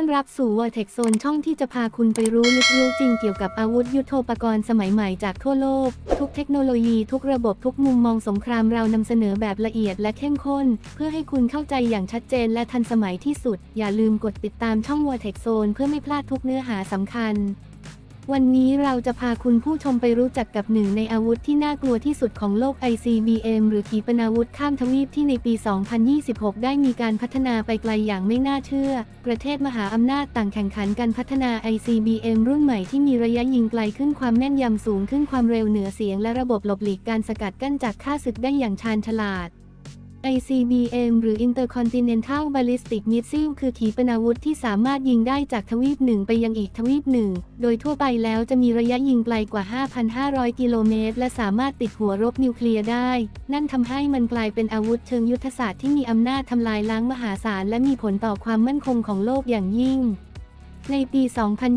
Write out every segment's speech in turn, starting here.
อนรับสู่ Vortex Zone ช่องที่จะพาคุณไปรู้ลึกรู้จริงเกี่ยวกับอาวุธยุโทโธปกรณ์สมัยใหม่จากทั่วโลก ทุกเทคโนโลยีทุกระบบทุกมุมมองสงครามเรานำเสนอแบบละเอียดและเข้มข้น เพื่อให้คุณเข้าใจอย่างชัดเจนและทันสมัยที่สุด อย่าลืมกดติดตามช่อง Vortex Zone เพื่อไม่พลาดทุกเนื้อหาสำคัญ วันนี้เราจะพาคุณผู้ชมไปรู้จักกับหนึ่งในอาวุธที่น่ากลัวที่สุดของโลก ICBM หรือขีปนาวุธข้ามทวีปที่ในปี 2026 ได้มีการพัฒนาไปไกลอย่างไม่น่าเชื่อ ประเทศมหาอำนาจต่างแข่งขันกันพัฒนา ICBM รุ่นใหม่ที่มีระยะยิงไกลขึ้นความแม่นยำสูงขึ้นความเร็วเหนือเสียงและระบบหลบหลีกการสกัดกั้นจากค่าศึกได้อย่างชาญฉลาด ICBM หรือ Intercontinental Ballistic Missile คือขีปนาวุธที่สามารถยิงได้จากทวีปหนึ่งไปยังอีกทวีปหนึ่ง โดยทั่วไปแล้วจะมีระยะยิงไกลกว่า 5,500 กิโลเมตร และสามารถติดหัวรบนิวเคลียร์ได้ นั่นทำให้มันกลายเป็นอาวุธเชิงยุทธศาสตร์ที่มีอำนาจทำลายล้างมหาศาลและมีผลต่อความมั่นคงของโลกอย่างยิ่ง ในปี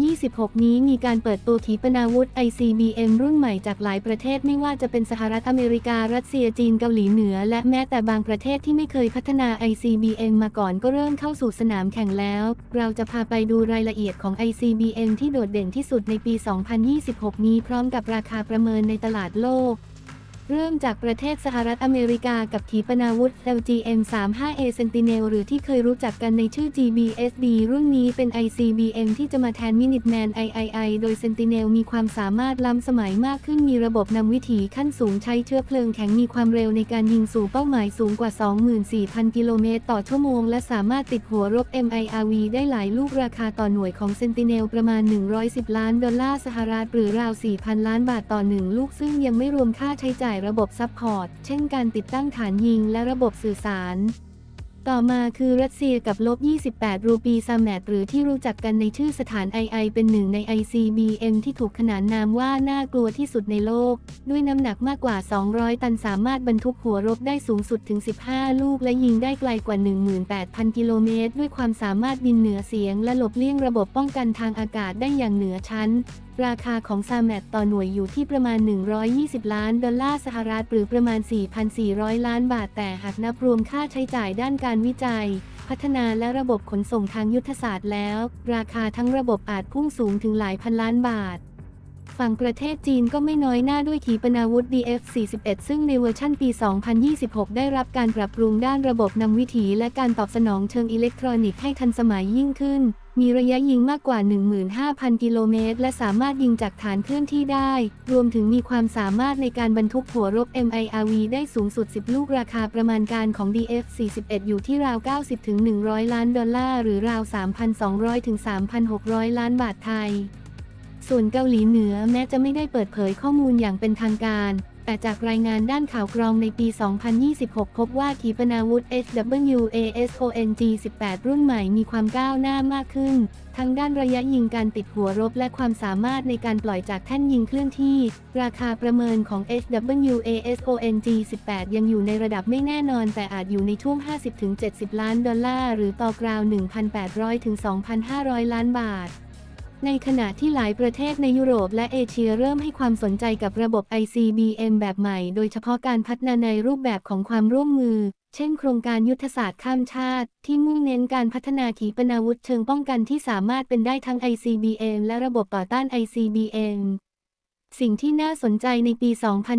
2026 นี้มีการเปิดตัวขีปนาวุธ ICBM รุ่นใหม่จากหลายประเทศไม่ว่าจะเป็นสหรัฐอเมริกา รัสเซีย จีน เกาหลีเหนือ และแม้แต่บางประเทศที่ไม่เคยพัฒนา ICBM มาก่อนก็เริ่มเข้าสู่สนามแข่งแล้ว เราจะพาไปดูรายละเอียดของ ICBM ที่โดดเด่นที่สุดในปี 2026 นี้พร้อมกับราคาประเมินในตลาดโลก เริ่มจากประเทศสหรัฐอเมริกากับขีปนาวุธ LGM-35A Sentinel หรือที่เคยรู้จักกันในชื่อ GBSD รุ่นนี้เป็น ICBM ที่จะมาแทน Minuteman III โดย Sentinel มีความสามารถล้ำสมัยมากขึ้นมีระบบนำวิถีขั้นสูงใช้เชื้อเพลิงแข็งมีความเร็วในการยิงสู่เป้าหมายสูงกว่า 24,000 กิโลเมตรต่อชั่วโมง และสามารถติดหัวรบ MIRV ได้หลายลูกราคาต่อหน่วยของ Sentinel ประมาณ 110 ล้านดอลลาร์สหรัฐหรือราว 4,000 ล้านบาทต่อหนึ่งลูกซึ่งยังไม่รวมค่าใช้จ่ายระบบซัพพอร์ต เช่นการติดตั้งฐานยิงและระบบสื่อสาร ต่อมาคือรัสเซียกับลบ 28 รูปีซาแมตหรือที่รู้จักกันในชื่อสถาน II เป็นหนึ่งใน ICBM ที่ถูกขนานนามว่าน่ากลัวที่สุดในโลก ด้วยน้ำหนักมากกว่า 200 ตันสามารถบรรทุกหัวรบได้สูงสุดถึง 15 ลูกและยิงได้ไกลกว่า 18,000 กิโลเมตร ด้วยความสามารถบินเหนือเสียง และหลบเลี่ยงระบบป้องกันทางอากาศได้อย่างเหนือชั้นราคาของซาแมตต่อหน่วยอยู่ที่ประมาณ 120 ล้านดอลลาร์สหรัฐหรือประมาณ 4,400 ล้านบาท แต่หากนับรวมค่าใช้จ่ายด้านการวิจัย พัฒนาและระบบขนส่งทางยุทธศาสตร์แล้ว ราคาทั้งระบบอาจพุ่งสูงถึงหลายพันล้านบาท ฝั่งประเทศจีนก็ไม่น้อยหน้าด้วยขีปนาวุธ DF-41 ซึ่งในเวอร์ชั่นปี 2026 ได้รับการปรับปรุงด้านระบบนำวิถีและการตอบสนองเชิงอิเล็กทรอนิกส์ให้ทันสมัยยิ่งขึ้น มีระยะยิงมากกว่า 15,000 กิโลเมตร และสามารถยิงจากฐานเคลื่อนที่ได้ รวมถึงมีความสามารถในการบรรทุกหัวรบ MIRV ได้สูงสุด 10 ลูกราคาประมาณการของ DF-41 อยู่ที่ราว 90-100 ล้านดอลลาร์ หรือราว 3,200-3,600 ล้านบาทไทย ส่วนเกาหลีเหนือแม้จะไม่ได้เปิดเผยข้อมูลอย่างเป็นทางการ แต่จากรายงานด้านข่าวกรองในปี 2026 พบว่าขีปนาวุธ HWASONG-18 รุ่นใหม่มีความก้าวหน้ามากขึ้น ทั้งด้านระยะยิงการติดหัวรบและความสามารถในการปล่อยจากแท่นยิงเคลื่อนที่ ราคาประเมินของ HWASONG-18 ยังอยู่ในระดับไม่แน่นอน แต่อาจอยู่ในช่วง 50-70 ล้านดอลลาร์ หรือต่อกราว 1,800-2,500 ล้านบาท ในขณะที่หลายประเทศในยุโรปและเอเชียเริ่มให้ความสนใจกับระบบ ICBM แบบใหม่ โดยเฉพาะการพัฒนาในรูปแบบของความร่วมมือ เช่น โครงการยุทธศาสตร์ข้ามชาติ ที่มุ่งเน้นการพัฒนาขีปนาวุธเชิงป้องกันที่สามารถเป็นได้ทั้ง ICBM และระบบต่อต้าน ICBM สิ่งที่น่าสนใจในปี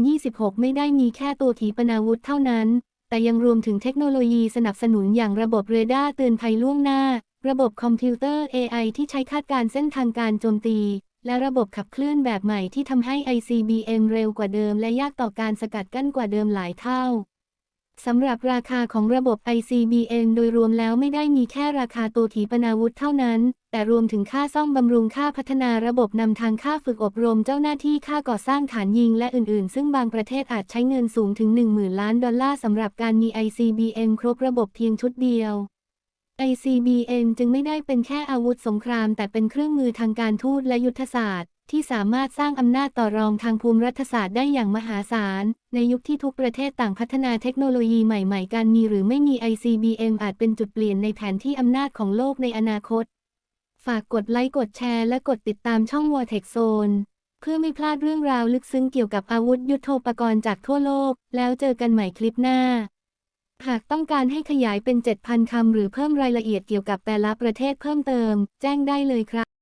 2026 ไม่ได้มีแค่ตัวขีปนาวุธเท่านั้น แต่ยังรวมถึงเทคโนโลยีสนับสนุนอย่างระบบเรดาร์เตือนภัยล่วงหน้า ระบบคอมพิวเตอร์ AI ที่ใช้คาดการเส้นทางการโจมตี และระบบขับเคลื่อนแบบใหม่ที่ทำให้ ICBM เร็วกว่าเดิม และยากต่อการสกัดกั้นกว่าเดิมหลายเท่าสำหรับราคาของระบบ ICBM โดยรวมแล้วไม่ได้มีแค่ราคาตัวขีปนาวุธเท่านั้น แต่รวมถึงค่าซ่อมบำรุงค่าพัฒนาระบบนำทางค่าฝึกอบรมเจ้าหน้าที่ค่าก่อสร้างฐานยิงและอื่นๆ ซึ่งบางประเทศอาจใช้เงินสูงถึง 10,000 ล้านดอลลาร์สำหรับการมี ICBM ครบระบบเพียงชุดเดียว ICBM จึงไม่ได้เป็นแค่อาวุธสงคราม แต่เป็นเครื่องมือทางการทูตและยุทธศาสตร์ ที่สามารถสร้างอำนาจต่อรองทางภูมิรัฐศาสตร์ได้อย่างมหาศาล ในยุคที่ทุกประเทศต่างพัฒนาเทคโนโลยีใหม่ๆ การมีหรือไม่มี ICBM อาจเป็นจุดเปลี่ยนในแผนที่อำนาจของโลกในอนาคต ฝากกดไลค์กดแชร์และกดติดตามช่อง Vortex Zone เพื่อไม่พลาดเรื่องราวลึกซึ้งเกี่ยวกับอาวุธยุโทโธปกรณ์จากทั่วโลก แล้วเจอกันใหม่คลิปหน้า หากต้องการให้ขยายเป็น 7,000 คำหรือเพิ่มรายละเอียดเกี่ยวกับแต่ละประเทศเพิ่มเติม แจ้งได้เลยครับ